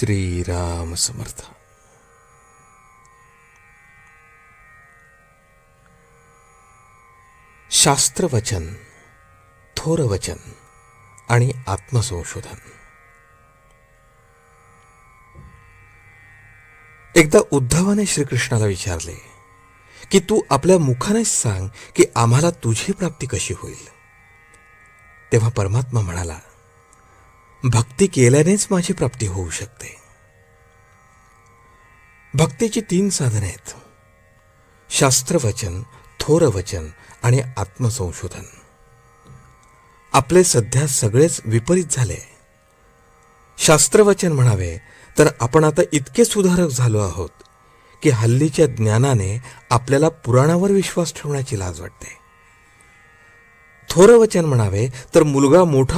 श्रीराम समर्थ. शास्त्रवचन थोरवचन आणि आत्मसंशोधन. एकदा उद्धवाने श्रीकृष्णाला विचारले की तू आपल्या मुखानेच सांग की आम्हाला तुझी प्राप्ती कशी होईल? तेव्हा परमात्मा म्हणाला भक्ती केल्यानेच माझी प्राप्ती होऊ शकते. भक्तीची तीन साधने आहेत. शास्त्रवचन थोरवचन आणि आत्मसंशोधन. आपले सध्या सगळेच विपरीत झाले. शास्त्रवचन म्हणावे तर आपण आता इतके सुधारक झालो आहोत की हल्लीच्या ज्ञानाने आपल्याला पुराणावर विश्वास ठेवण्याची लाज वाटते. थोरवचन म्हणावे तर मुलगा मोठा